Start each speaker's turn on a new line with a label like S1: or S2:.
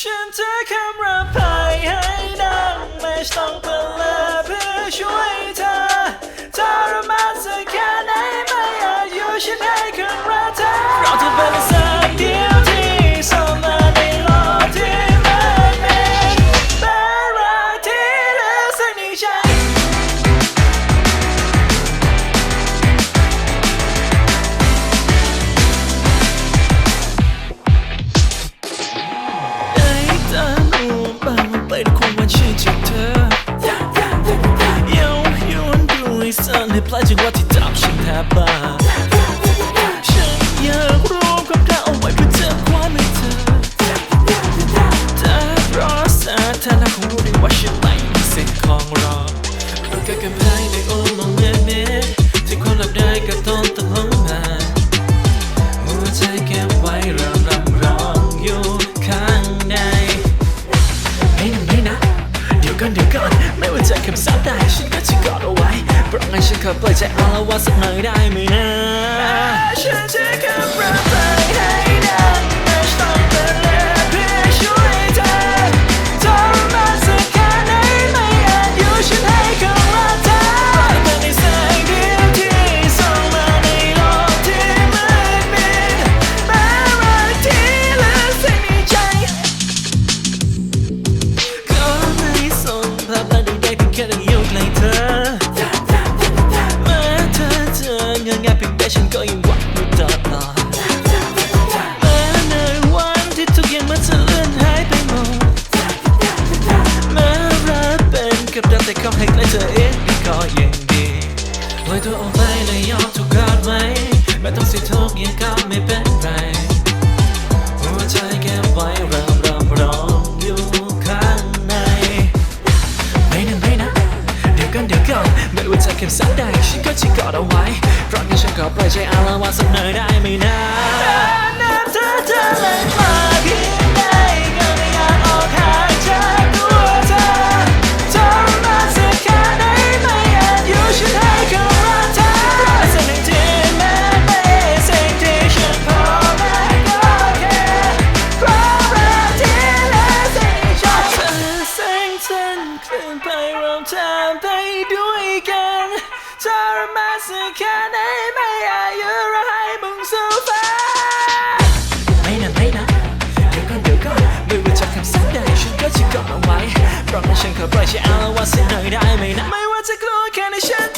S1: ฉันจะคำรับพายให้ดังไม่ต้อง ให้สั่นพลายจังหวะที่จับฉันแทบบ้าฉันอยากรู้คำถามเอาไว้เพื่อเจอความให้เธอแต่เพราะสาธารณะคงรู้ดีว่าฉันไม่มีสิทธิ์ของรอรู้แค่กำแพงในโอ้มองเมื่อเมื่อที่คนหลับได้ก็ต้องตะลงมาหัวใจเก็บไว้เริ่มรำร้องอยู่ข้างในเฮ้ยนะเฮ้ยนะเดี๋ยวก่อนเดี๋ยวก่อนไม่ว่าจะคำสาปใดฉัน ให้ฉันขอเปิดใจอาละวาสักหน่อยได้ไหมนะฉันจะขับรถไป ปล่อยตัวออกไปและยอมถูกกอดไว้ไม่ต้องเสียทุกอย่างก็ไม่เป็นไรหัวใจเก็บไว้เริ่มรำร้องอยู่ข้างในไม่นะไม่นะเดี๋ยวก่อนเดี๋ยวก่อนไม่ว่าจะเข็มสักใดฉันก็จะกอดเอาไว้เพราะงั้นฉันขอปล่อยใจอาละวาดสักหน่อยได้ไหมนะน้ำเธอเธอเล่นมาเพีย เธอไปด้วยกันทรมาสักแค่ไหนไม่อายุรให้มึงสู้ฟ้าไม่นะไม่นะเดี๋ยวก่อนเดี๋ยวก่อนไม่ว่าจะทำสักใดฉันก็จะกอดเอาไว้เพราะฉันขอปล่อยใจเอาว่าสักหน่อยได้ไหมนะไม่ว่าจะกลัวแค่ไหนฉัน